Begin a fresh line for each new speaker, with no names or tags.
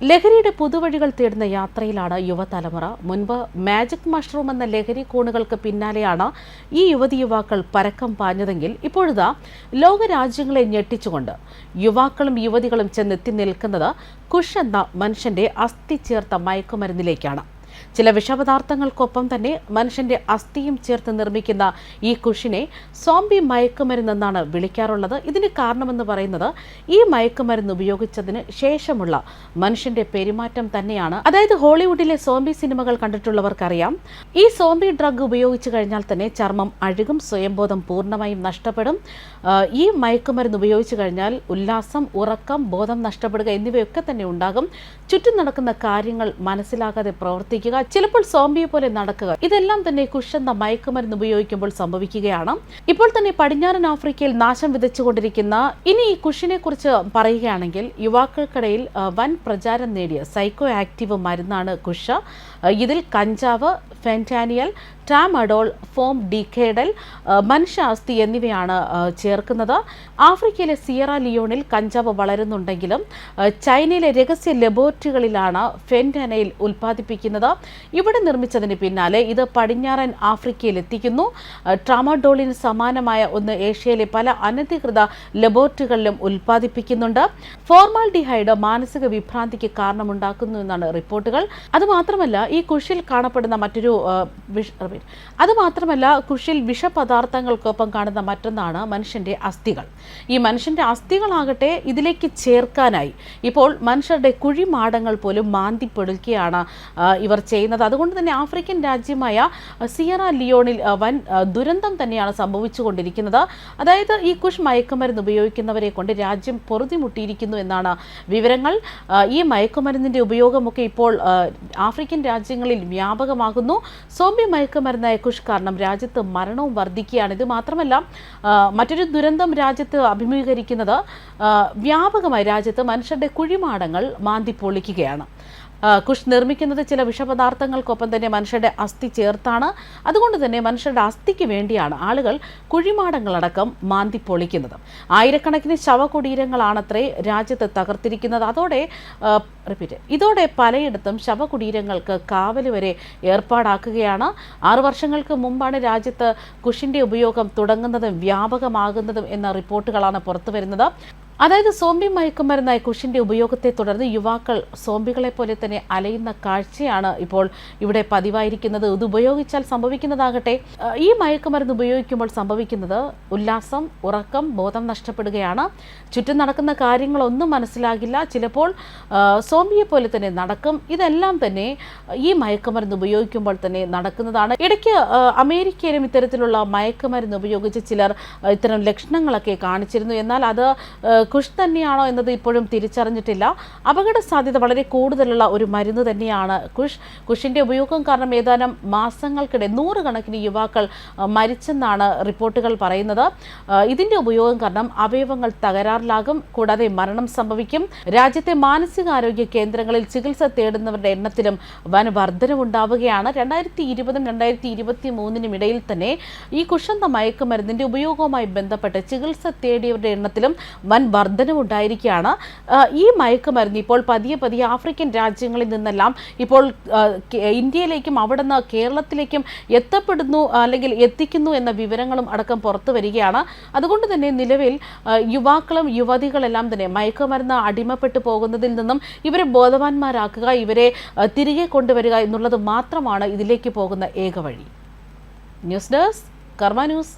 ലഹരിയുടെ പുതുവഴികൾ തേടുന്ന യാത്രയിലാണ് യുവതലമുറ. മുൻപ് മാജിക് മഷ്റൂം എന്ന ലഹരി കോണുകൾക്ക് പിന്നാലെയാണ് ഈ യുവതി യുവാക്കൾ പരക്കം പാഞ്ഞതെങ്കിൽ ഇപ്പോഴിതാ ലോകരാജ്യങ്ങളെ ഞെട്ടിച്ചുകൊണ്ട് യുവാക്കളും യുവതികളും ചെന്നെത്തി നിൽക്കുന്നത് കുഷ് എന്ന മനുഷ്യന്റെ അസ്ഥി ചേർത്ത മയക്കുമരുന്നിലേക്കാണ്. ചില വിഷപദാർത്ഥങ്ങൾക്കൊപ്പം തന്നെ മനുഷ്യന്റെ അസ്ഥിയും ചേർത്ത് നിർമ്മിക്കുന്ന ഈ കുഷിനെ സോംബി മയക്കുമരുന്നെന്നാണ് വിളിക്കാറുള്ളത്. ഇതിന് കാരണമെന്ന് പറയുന്നത് ഈ മയക്കുമരുന്ന് ഉപയോഗിച്ചതിന് ശേഷമുള്ള മനുഷ്യന്റെ പെരുമാറ്റം തന്നെയാണ്. അതായത് ഹോളിവുഡിലെ സോംബി സിനിമകൾ കണ്ടിട്ടുള്ളവർക്കറിയാം. ഈ സോംബി ഡ്രഗ് ഉപയോഗിച്ചു കഴിഞ്ഞാൽ തന്നെ ചർമ്മം അഴുകും സ്വയംബോധം പൂർണമായും നഷ്ടപ്പെടും. ഈ മയക്കുമരുന്ന് ഉപയോഗിച്ചു കഴിഞ്ഞാൽ ഉല്ലാസം ഉറക്കം ബോധം നഷ്ടപ്പെടുക എന്നിവയൊക്കെ തന്നെ ഉണ്ടാകും. ചുറ്റും നടക്കുന്ന കാര്യങ്ങൾ മനസ്സിലാകാതെ പ്രവർത്തിക്കുക ചിലപ്പോൾ സോംബിയെ പോലെ നടക്കുക. ഇതെല്ലാം തന്നെ കുഷന്ത മയക്കുമരുന്ന് ഉപയോഗിക്കുമ്പോൾ സംഭവിക്കുകയാണ്. ഇപ്പോൾ തന്നെ പടിഞ്ഞാറൻ ആഫ്രിക്കയിൽ നാശം വിതച്ചുകൊണ്ടിരിക്കുന്ന ഇനി ഈ കുഷിനെ കുറിച്ച് പറയുകയാണെങ്കിൽ യുവാക്കൾക്കിടയിൽ വൻ പ്രചാരം നേടിയ സൈക്കോ ആക്റ്റീവ് മരുന്നാണ് കുഷ. ഇതിൽ കഞ്ചാവ് ഫെന്റാനിയൽ ടാമഡോൾ ഫോം ഡിക്കേഡൽ മനുഷ്യ അസ്ഥി എന്നിവയാണ് ചേർക്കുന്നത്. ആഫ്രിക്കയിലെ സിയറ ലിയോണിൽ കഞ്ചാവ് വളരുന്നുണ്ടെങ്കിലും ചൈനയിലെ രഹസ്യ ലബോറട്ടറികളിലാണ് ഫെന്റാനയിൽ ഉൽപ്പാദിപ്പിക്കുന്നത്. ഇവിടെ നിർമ്മിച്ചതിന് പിന്നാലെ ഇത് പടിഞ്ഞാറൻ ആഫ്രിക്കയിൽ എത്തിക്കുന്നു ട്രാമഡോളിന് സമാനമായ ഒന്ന് ഏഷ്യയിലെ പല അനധികൃത ലബോറട്ടറികളിലും ഉൽപ്പാദിപ്പിക്കുന്നുണ്ട്. ഫോർമാൽഡിഹൈഡ് മാനസിക വിഭ്രാന്തിക്ക് കാരണമുണ്ടാക്കുന്നു എന്നാണ് റിപ്പോർട്ടുകൾ. അതുമാത്രമല്ല ഈ കുഷിൽ കാണപ്പെടുന്ന മറ്റൊരു അതുമാത്രമല്ല കുഷിൽ വിഷപദാർത്ഥങ്ങൾക്കൊപ്പം കാണുന്ന മറ്റൊന്നാണ് മനുഷ്യന്റെ അസ്ഥികൾ. ഈ മനുഷ്യന്റെ അസ്ഥികളാകട്ടെ ഇതിലേക്ക് ചേർക്കാനായി ഇപ്പോൾ മനുഷ്യരുടെ കുഴിമാടങ്ങൾ പോലും മാന്തിപ്പെടുക്കുകയാണ് ഇവർ ചെയ്യുന്നത്. അതുകൊണ്ട് തന്നെ ആഫ്രിക്കൻ രാജ്യമായ സിയറ ലിയോണിൽ വൻ ദുരന്തം തന്നെയാണ് സംഭവിച്ചുകൊണ്ടിരിക്കുന്നത്. അതായത് ഈ കുഷ് മയക്കുമരുന്ന് ഉപയോഗിക്കുന്നവരെ കൊണ്ട് രാജ്യം പൊറുതിമുട്ടിയിരിക്കുന്നു എന്നാണ് വിവരങ്ങൾ. ഈ മയക്കുമരുന്നിന്റെ ഉപയോഗമൊക്കെ ഇപ്പോൾ ആഫ്രിക്കൻ രാജ്യങ്ങളിൽ വ്യാപകമാകുന്നു. സൗമ്യ മയക്കുമരുന്നായ കുഷ് കാരണം രാജ്യത്ത് മരണവും വർദ്ധിക്കുകയാണ് ഇത് മാത്രമല്ല മറ്റൊരു ദുരന്തം രാജ്യത്ത് അഭിമുഖീകരിക്കുന്നത് വ്യാപകമായി രാജ്യത്ത് മനുഷ്യരുടെ കുഴിമാടങ്ങൾ മാന്തി പൊളിക്കുകയാണ്. ആ, കുഷ് നിർമ്മിക്കുന്നത് ചില വിഷപദാർത്ഥങ്ങൾക്കൊപ്പം തന്നെ മനുഷ്യരുടെ അസ്ഥി ചേർത്താണ്. അതുകൊണ്ട് തന്നെ മനുഷ്യരുടെ അസ്ഥിക്ക് വേണ്ടിയാണ് ആളുകൾ കുഴിമാടങ്ങളടക്കം മാന്തി പൊളിക്കുന്നത്. ആയിരക്കണക്കിന് ശവകുടീരങ്ങളാണത്രേ രാജ്യത്ത് തകർത്തിരിക്കുന്നത്. അതോടെ റിപ്പീറ്റ് ഇതോടെ പലയിടത്തും ശവകുടീരങ്ങൾക്ക് കാവൽ വരെ ഏർപ്പാടാക്കുകയാണ്. ആറു വർഷങ്ങൾക്ക് മുമ്പാണ് രാജ്യത്ത് കുഷിന്റെ ഉപയോഗം തുടങ്ങുന്നതും വ്യാപകമാകുന്നതും എന്ന റിപ്പോർട്ടുകളാണ് പുറത്തു വരുന്നത് അതായത് സോംബി മയക്കുമരുന്നായ കുഷിന്റെ ഉപയോഗത്തെ തുടർന്ന് യുവാക്കൾ സോംബികളെ പോലെ തന്നെ അലയുന്ന കാഴ്ചയാണ് ഇപ്പോൾ ഇവിടെ പതിവായിരിക്കുന്നത്. ഇത് ഉപയോഗിച്ചാൽ സംഭവിക്കുന്നതാകട്ടെ. ഈ മയക്കുമരുന്ന് ഉപയോഗിക്കുമ്പോൾ സംഭവിക്കുന്നത് ഉല്ലാസം ഉറക്കം ബോധം നഷ്ടപ്പെടുകയാണ്. ചുറ്റും നടക്കുന്ന കാര്യങ്ങളൊന്നും മനസ്സിലാകില്ല. ചിലപ്പോൾ സോംബിയെ പോലെ തന്നെ നടക്കും. ഇതെല്ലാം തന്നെ ഈ മയക്കുമരുന്ന് ഉപയോഗിക്കുമ്പോൾ തന്നെ നടക്കുന്നതാണ്. ഇടയ്ക്ക് അമേരിക്കയിലും ഇത്തരത്തിലുള്ള മയക്കുമരുന്ന് ഉപയോഗിച്ച് ചിലർ ഇത്തരം ലക്ഷണങ്ങളൊക്കെ കാണിച്ചിരുന്നു. എന്നാൽ അത് കുഷ് തന്നെയാണോ എന്നത് ഇപ്പോഴും തിരിച്ചറിഞ്ഞിട്ടില്ല. അപകട സാധ്യത വളരെ കൂടുതലുള്ള ഒരു മരുന്ന് തന്നെയാണ് കുഷ്. കുഷിന്റെ ഉപയോഗം കാരണം ഏതാനും മാസങ്ങൾക്കിടെ നൂറുകണക്കിന് യുവാക്കൾ മരിച്ചെന്നാണ് റിപ്പോർട്ടുകൾ പറയുന്നത്. ഇതിന്റെ ഉപയോഗം കാരണം അവയവങ്ങൾ തകരാറിലാകും കൂടാതെ മരണം സംഭവിക്കും. രാജ്യത്തെ മാനസികാരോഗ്യ കേന്ദ്രങ്ങളിൽ ചികിത്സ തേടുന്നവരുടെ എണ്ണത്തിലും വൻ വർധനവുണ്ടാവുകയാണ്. രണ്ടായിരത്തി ഇരുപതും രണ്ടായിരത്തി ഇരുപത്തി മൂന്നിനും ഇടയിൽ തന്നെ ഈ കുഷന്ത മയക്കുമരുന്നിന്റെ ഉപയോഗവുമായി ബന്ധപ്പെട്ട് ചികിത്സ തേടിയവരുടെ എണ്ണത്തിലും വൻ വർധനവുണ്ടായിരിക്കുകയാണ്. ഈ മയക്കുമരുന്ന് ഇപ്പോൾ പതിയെ പതിയെ ആഫ്രിക്കൻ രാജ്യങ്ങളിൽ നിന്നെല്ലാം ഇപ്പോൾ ഇന്ത്യയിലേക്കും അവിടെ നിന്ന് കേരളത്തിലേക്കും എത്തപ്പെടുന്നു അല്ലെങ്കിൽ എത്തിക്കുന്നു എന്ന വിവരങ്ങളും അടക്കം പുറത്തു വരികയാണ്. അതുകൊണ്ട് തന്നെ നിലവിൽ യുവാക്കളും യുവതികളെല്ലാം തന്നെ മയക്കുമരുന്ന് അടിമപ്പെട്ടു പോകുന്നതിൽ നിന്നും ഇവരെ ബോധവാന്മാരാക്കുക ഇവരെ തിരികെ കൊണ്ടുവരിക എന്നുള്ളത് മാത്രമാണ് ഇതിലേക്ക് പോകുന്ന ഏക വഴി. News desk Karma news.